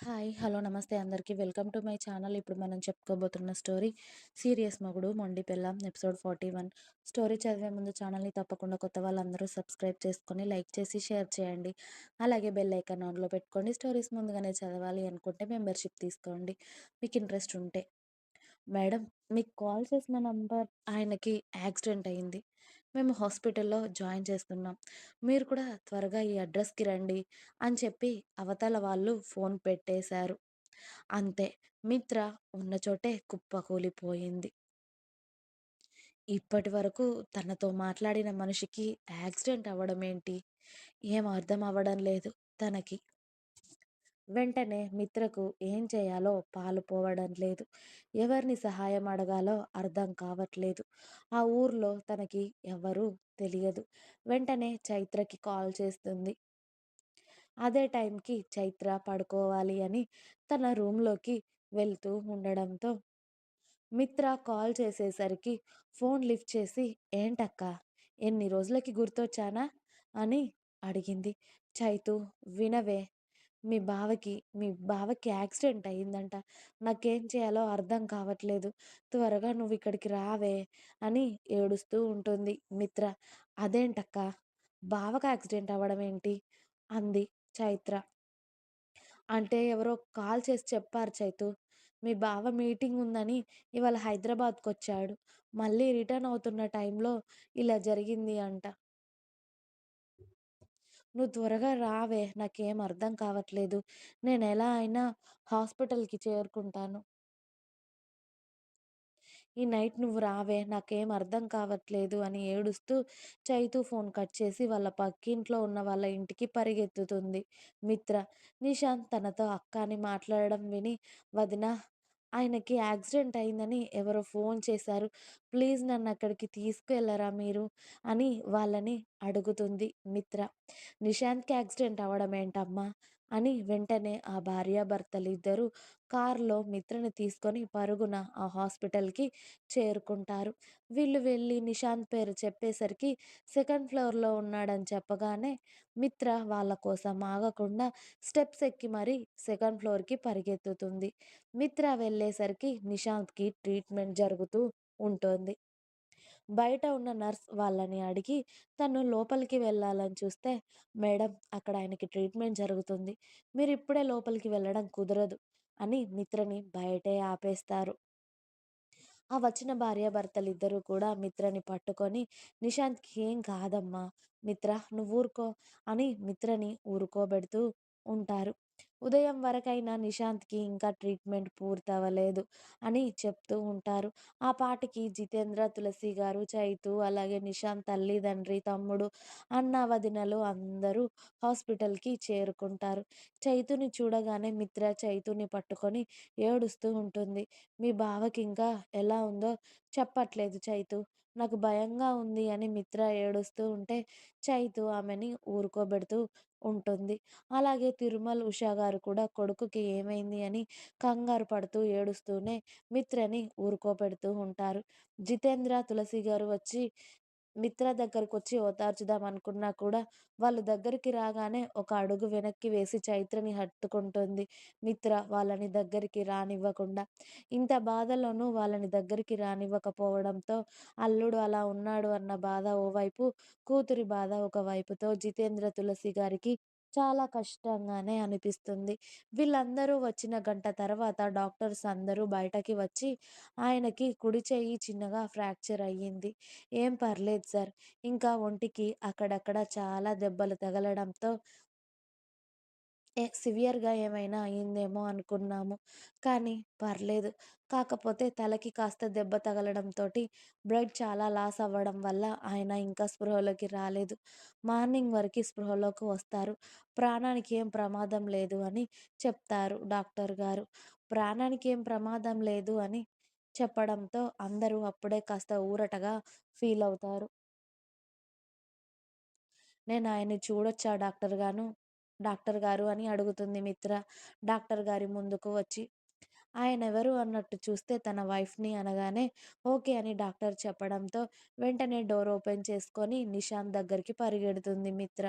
Hi. Hello. నమస్తే అందరికీ. Welcome to my channel. ఇప్పుడు మనం చెప్పుకోబోతున్న స్టోరీ 'సీరియస్ మొగుడు మొండి పిల్ల ఎపిసోడ్ 41. స్టోరీ చదివే ముందు ఛానల్‌ని తప్పకుండా కొత్త వాళ్ళందరూ సబ్స్క్రైబ్ చేసుకొని, లైక్ చేసి, షేర్ చేయండి. అలాగే బెల్ ఐకాన్ ఆన్‌లో పెట్టుకోండి. స్టోరీస్ ముందుగానే చదవాలి అనుకుంటే మెంబర్‌షిప్ తీసుకోండి. మీకు ఇంట్రెస్ట్ ఉంటే. మేడం మీకు కాల్ చేసిన నంబర్ ఆయనకి యాక్సిడెంట్ అయింది. మేము హాస్పిటల్‌లో జాయిన్ చేస్తున్నాం. మీరు కూడా త్వరగా ఈ అడ్రస్‌కి రండి అని చెప్పి అవతల వాళ్ళు ఫోన్ పెట్టేశారు. అంతే మిత్ర ఉన్న చోటే కుప్పకూలిపోయింది. ఇప్పటి వరకు తనతో మాట్లాడిన మనిషికి యాక్సిడెంట్ అవ్వడమేంటి? ఏం అర్థం అవ్వడం లేదు తనకి. వెంటనే మిత్రకు ఏం చేయాలో పాలుపోవడం లేదు. ఎవరిని సహాయం అడగాలో అర్థం కావట్లేదు. ఆ ఊర్లో తనకి ఎవరూ తెలియదు. వెంటనే చైత్రకి కాల్ చేస్తుంది. అదే టైంకి చైత్ర పడుకోవాలి అని తన రూమ్‌లోకి వెళ్తూ ఉండడంతో మిత్ర కాల్ చేసేసరికి ఫోన్ లిఫ్ట్ చేసి ఏంటక్కా? ఎన్ని రోజులకి గుర్తొచ్చానా? అని అడిగింది. చైతు వినవే మీ బావకి మీ బావకి యాక్సిడెంట్ అయిందంట. నాకేం చేయాలో అర్థం కావట్లేదు. త్వరగా నువ్వు ఇక్కడికి రావే అని ఏడుస్తూ ఉంటుంది మిత్ర. అదేంటక్కా? బావకి యాక్సిడెంట్ అవ్వడం ఏంటి? అంది చైత్ర. అంటే ఎవరో కాల్ చేసి చెప్పారు చైతూ. మీ బావ మీటింగ్ ఉందని ఇవాళ హైదరాబాద్‌కొచ్చాడు. మళ్ళీ రిటర్న్ అవుతున్న టైంలో ఇలా జరిగింది అంట. నువ్వు త్వరగా రావే నాకేం అర్థం కావట్లేదు. నేను ఎలా అయినా హాస్పిటల్‌కి చేరుకుంటాను. ఈ నైట్ నువ్వు రావే నాకేం అర్థం కావట్లేదు అని ఏడుస్తూ చైతూ ఫోన్ కట్ చేసి వాళ్ళ పక్కింట్లో ఉన్న వాళ్ళ ఇంటికి పరిగెత్తుతుంది మిత్ర. నిశాంత్ తనతో అక్క అని మాట్లాడడం విని వదినా ఆయనకి యాక్సిడెంట్ అయిందని ఎవరో ఫోన్ చేశారు. ప్లీజ్ నన్నక్కడికి తీసుకెళ్ళరా మీరు? అని వాళ్ళని అడుగుతుంది మిత్ర. నిశాంత్‌కి యాక్సిడెంట్ అవ్వడం ఏంటమ్మా? అని వెంటనే ఆ భార్యాభర్తలిద్దరూ కారులో మిత్రని తీసుకొని పరుగున ఆ హాస్పిటల్‌కి చేరుకుంటారు. వీళ్ళు వెళ్ళి నిశాంత్ పేరు చెప్పేసరికి సెకండ్ ఫ్లోర్‌లో ఉన్నాడని చెప్పగానే మిత్ర వాళ్ళ కోసం ఆగకుండా స్టెప్స్ ఎక్కి మరీ సెకండ్ ఫ్లోర్‌కి పరిగెత్తుతుంది. మిత్ర వెళ్ళేసరికి నిశాంత్‌కి ట్రీట్మెంట్ జరుగుతూ ఉంటుంది బయట ఉన్న నర్స్ వాళ్ళని అడిగి తను లోపలికి వెళ్ళాలని చూస్తే మేడం అక్కడ ఆయనకి ట్రీట్మెంట్ జరుగుతుంది. మీరు ఇప్పుడే లోపలికి వెళ్ళడం కుదరదు అని మిత్రని బయటే ఆపేస్తారు. ఆ వచ్చిన భార్యాభర్తలిద్దరూ కూడా మిత్రని పట్టుకొని నిశాంత్‌కి ఏం కాదమ్మా మిత్ర నువ్వు ఊరుకో అని మిత్రని ఊరుకోబెడుతూ ఉంటారు. ఉదయం వరకైనా నిశాంత్‌కి ఇంకా ట్రీట్మెంట్ పూర్తవ్వలేదు అని చెప్తూ ఉంటారు. ఆ పాటికి జితేంద్ర, తులసి గారు, చైతు అలాగే నిశాంత్ తల్లి, తండ్రి, తమ్ముడు, అన్న, వదినలు అందరూ హాస్పిటల్‌కి చేరుకుంటారు. చైతుని చూడగానే మిత్ర చైతుని పట్టుకొని ఏడుస్తూ ఉంటుంది. మీ బావకి ఇంకా ఎలా ఉందో చెప్పట్లేదు చైతు నాకు భయంగా ఉంది అని మిత్ర ఏడుస్తూ ఉంటే చైతు ఆమెని ఊరుకోబెడుతూ ఉంటుంది. అలాగే తిరుమల్, ఉషా గారు కూడా కొడుకుకి ఏమైంది అని కంగారు పడుతూ ఏడుస్తూనే మిత్రని ఊరుకోపెడుతూ ఉంటారు. జితేంద్ర, తులసి గారు వచ్చి మిత్ర దగ్గరకొచ్చి ఓదార్చుదాం అనుకున్నా కూడా వాళ్ళు దగ్గరికి రాగానే ఒక అడుగు వెనక్కి వేసి చైత్రని హత్తుకుంటుంది మిత్ర వాళ్ళని దగ్గరికి రానివ్వకుండా. ఇంత బాధలోనూ వాళ్ళని దగ్గరికి రానివ్వకపోవడంతో అల్లుడు అలా ఉన్నాడు అన్న బాధ ఓవైపు, కూతురి బాధ ఒకవైపుతో జితేంద్ర, తులసి గారికి చాలా కష్టంగానే అనిపిస్తుంది. వీళ్ళందరూ వచ్చిన గంట తర్వాత డాక్టర్స్ అందరూ బయటకి వచ్చి ఆయనకి కుడి చెయ్యి చిన్నగా ఫ్రాక్చర్ అయ్యింది. ఏం పర్లేదు సార్. ఇంకా ఒంటికి అక్కడక్కడ చాలా దెబ్బలు తగలడంతో ఏ సివియర్‌గా ఏమైనా అయిందేమో అనుకున్నాము. కానీ పర్లేదు. కాకపోతే తలకి కాస్త దెబ్బ తగలడంతో బ్లడ్ చాలా లాస్ అవ్వడం వల్ల ఆయన ఇంకా స్పృహలోకి రాలేదు. మార్నింగ్ వరకు స్పృహలోకి వస్తారు. ప్రాణానికి ఏం ప్రమాదం లేదు అని చెప్తారు డాక్టర్ గారు. ప్రాణానికి ఏం ప్రమాదం లేదు అని చెప్పడంతో అందరూ అప్పుడే కాస్త ఊరటగా ఫీల్ అవుతారు నేను ఆయన్ని చూడొచ్చా డాక్టర్ గాను డాక్టర్ గారు అని అడుగుతుంది మిత్ర. డాక్టర్ గారి ముందుకు వచ్చి ఆయన ఎవరు అన్నట్టు చూస్తే తన వైఫ్‌ని అనగానే ఓకే అని డాక్టర్ చెప్పడంతో వెంటనే డోర్ ఓపెన్ చేసుకొని నిషాంత్ దగ్గరికి పరిగెడుతుంది మిత్ర.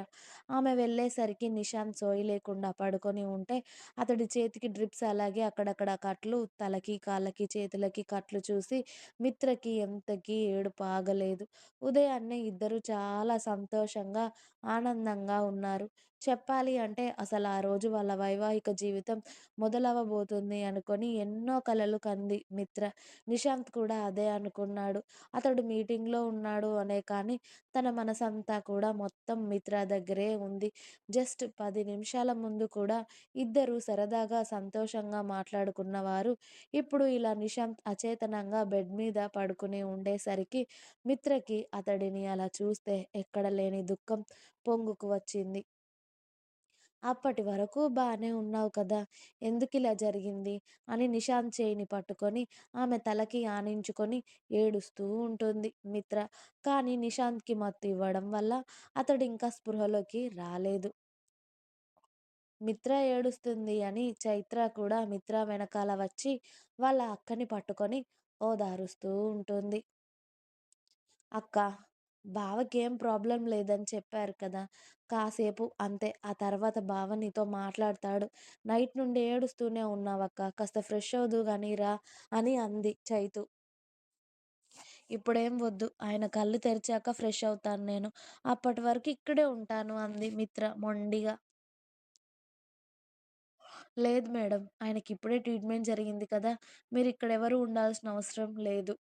ఆమె వెళ్ళేసరికి నిషాంత్ సోయి లేకుండా పడుకొని ఉంటే అతడి చేతికి డ్రిప్స్ అలాగే అక్కడక్కడ కట్లు, తలకి, కాళ్ళకి, చేతులకి కట్లు చూసి మిత్రకి ఎంతకి ఏడుపు ఆగలేదు. ఉదయాన్నే ఇద్దరూ చాలా సంతోషంగా, ఆనందంగా ఉన్నారు. చెప్పాలి అంటే అసలు ఆ రోజు వాళ్ళ వైవాహిక జీవితం మొదలవబోతుంది అనుకొని ఎన్నో కలలు కంది మిత్ర. నిషాంత్ కూడా అదే అనుకున్నాడు. అతడు మీటింగ్‌లో ఉన్నాడు అనే కానీ తన మనసంతా కూడా మొత్తం మిత్ర దగ్గరే ఉంది. జస్ట్ పది నిమిషాల ముందు కూడా ఇద్దరూ సరదాగా, సంతోషంగా మాట్లాడుకున్న వారు ఇప్పుడు ఇలా నిషాంత్ అచేతనంగా బెడ్ మీద పడుకుని ఉండేసరికి మిత్రకి అతడిని అలా చూస్తే ఎక్కడ లేని దుఃఖం పొంగుకు వచ్చింది. అప్పటి వరకు బాగానే ఉన్నావు కదా! ఎందుకు ఇలా జరిగింది? అని నిషాంత్ చేయిని పట్టుకొని ఆమె తలకి ఆనించుకొని ఏడుస్తూ ఉంటుంది మిత్ర. కానీ నిషాంత్‌కి మత్తు ఇవ్వడం వల్ల అతడు ఇంకా స్పృహలోకి రాలేదు. మిత్ర ఏడుస్తుంది అని చైత్ర కూడా మిత్ర వెనకాల వచ్చి వాళ్ళ అక్కని పట్టుకొని ఓదారుస్తూ ఉంటుంది. అక్క బావకేం ప్రాబ్లం లేదని చెప్పారు కదా! కాసేపు అంతే ఆ తర్వాత బావ నీతో మాట్లాడతాడు. నైట్ నుండి ఏడుస్తూనే ఉన్నావక్కా! కాస్త ఫ్రెష్ అవుదువు గానీ రా అని అంది చైతు. ఇప్పుడేం వద్దు. ఆయన కళ్ళు తెరిచాక ఫ్రెష్ అవుతాను నేను. అప్పటి వరకు ఇక్కడే ఉంటాను అంది మిత్ర మొండిగా. లేదు మేడం. ఆయనకిప్పుడే ట్రీట్మెంట్ జరిగింది కదా! మీరిక్కడెవరూ ఉండాల్సిన అవసరం లేదు.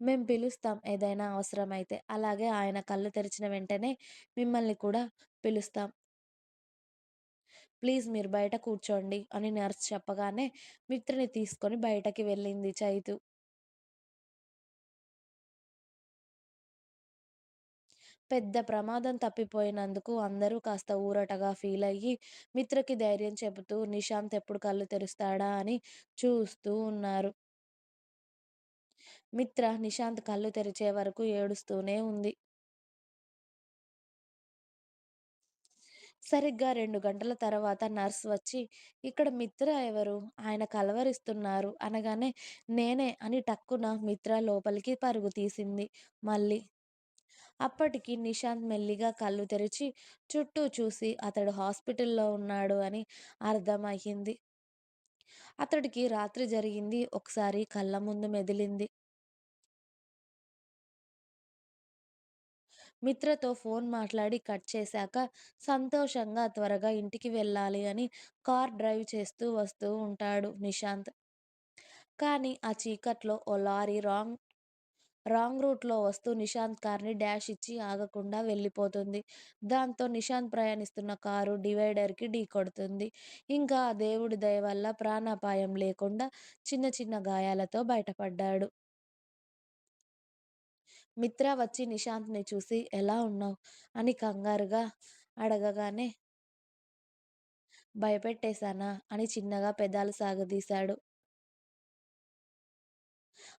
మేం పిలుస్తాం ఏదైనా అవసరమైతే. అలాగే ఆయన కళ్ళు తెరిచిన వెంటనే మిమ్మల్ని కూడా పిలుస్తాం. ప్లీజ్ మీరు బయట కూర్చోండి అని నర్స్ చెప్పగానే మిత్రని తీసుకొని బయటకి వెళ్ళింది చైతు. పెద్ద ప్రమాదం తప్పిపోయినందుకు అందరూ కాస్త ఊరటగా ఫీలయ్యి మిత్రకి ధైర్యం చెబుతూ నిషాంత్ ఎప్పుడు కళ్ళు తెరుస్తాడా అని చూస్తూ ఉన్నారు. మిత్ర నిషాంత్ కళ్ళు తెరిచే వరకు ఏడుస్తూనే ఉంది. సరిగ్గా రెండు గంటల తర్వాత నర్స్ వచ్చి ఇక్కడ మిత్ర ఎవరు? ఆయన కలవరిస్తున్నారు అనగానే నేనే అని టక్కున మిత్ర లోపలికి పరుగు తీసింది మళ్ళీ. అప్పటికి నిషాంత్ మెల్లిగా కళ్ళు తెరిచి చుట్టూ చూసి అతడు హాస్పిటల్లో ఉన్నాడు అని అర్థమయ్యింది అతడికి రాత్రి జరిగింది ఒకసారి కళ్ళ ముందు మెదిలింది. మిత్రతో ఫోన్ మాట్లాడి కట్ చేశాక సంతోషంగా త్వరగా ఇంటికి వెళ్ళాలి అని కార్ డ్రైవ్ చేస్తూ వస్తూ ఉంటాడు నిషాంత్. కానీ ఆ చీకట్లో ఓ లారీ రాంగ్ రాంగ్ రూట్లో వస్తూ నిషాంత్ కార్‌ని డాష్ ఇచ్చి ఆగకుండా వెళ్ళిపోతుంది. దాంతో నిషాంత్ ప్రయాణిస్తున్న కారు డివైడర్‌కి ఢీ కొడుతుంది ఇంకా ఆ దేవుడి దయ వల్ల ప్రాణాపాయం లేకుండా చిన్న చిన్న గాయాలతో బయటపడ్డాడు. మిత్ర వచ్చి నిషాంత్‌ని చూసి ఎలా ఉన్నావు అని కంగారుగా అడగగానే భయపెట్టేశానా? అని చిన్నగా పెదాలు సాగదీశాడు.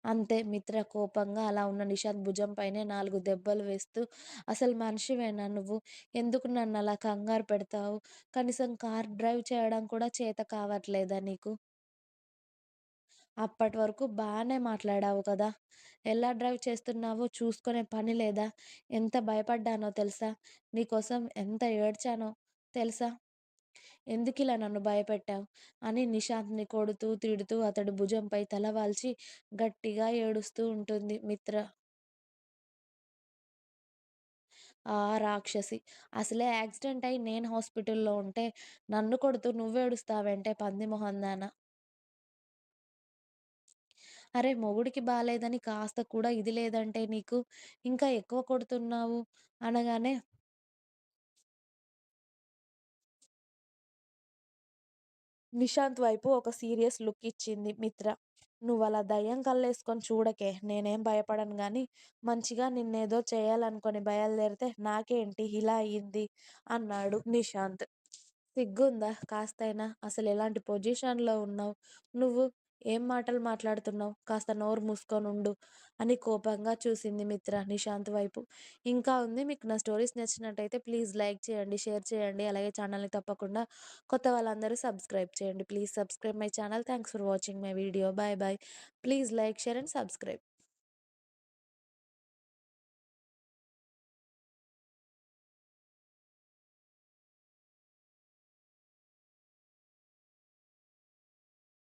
అంతే మిత్ర కోపంగా అలా ఉన్న నిషాంత్ భుజంపైనే నాలుగు దెబ్బలు వేస్తూ అసలు మనిషివేనా నువ్వు? ఎందుకు నన్ను అలా కంగారు పెడతావు? కనీసం కార్ డ్రైవ్ చేయడం కూడా చేత కావట్లేదా నీకు? అప్పటి వరకు బాగానే మాట్లాడావు కదా! ఎలా డ్రైవ్ చేస్తున్నావో చూసుకునే పని లేదా? ఎంత భయపడ్డానో తెలుసా? నీకోసం ఎంత ఏడ్చానో తెలుసా? ఎందుకు ఇలా నన్ను భయపెట్టావు అని నిషాంత్‌ని కొడుతూ, తిడుతూ అతడు భుజంపై తల వాల్చి గట్టిగా ఏడుస్తూ ఉంటుంది మిత్ర. ఆ రాక్షసి! అసలే యాక్సిడెంట్ అయి నేను హాస్పిటల్లో ఉంటే నన్ను కొడుతూ నువ్వేడుస్తావంటే పంది మొహందానా అరే మొగుడికి బాలేదని కాస్త కూడా ఇది లేదంటే నీకు? ఇంకా ఎక్కువ కొడుతున్నావు అనగానే నిషాంత్ వైపు ఒక సీరియస్ లుక్ ఇచ్చింది మిత్ర. నువ్వు అలా దయ్యం కళ్ళేసుకొని చూడకే. నేనేం భయపడను కానీ మంచిగా నిన్నేదో చేయాలనుకొని బయలుదేరితే నాకేంటి ఇలా అయింది అన్నాడు నిషాంత్. సిగ్గుందా కాస్తైనా? అసలెలాంటి పొజిషన్‌లో ఉన్నావు నువ్వు? ఏం మాటలు మాట్లాడుతున్నావు? కాస్త నోరు మూసుకొని ఉండు అని కోపంగా చూసింది మిత్ర నిశాంత్ వైపు. ఇంకా ఉంది మీకు నా స్టోరీస్ నచ్చినట్టయితే ప్లీజ్ లైక్ చేయండి, షేర్ చేయండి. అలాగే ఛానల్‌ని తప్పకుండా కొత్త వాళ్ళందరూ సబ్స్క్రైబ్ చేయండి. Please subscribe my channel. Thanks for watching my video. Bye bye. Please like, share and subscribe.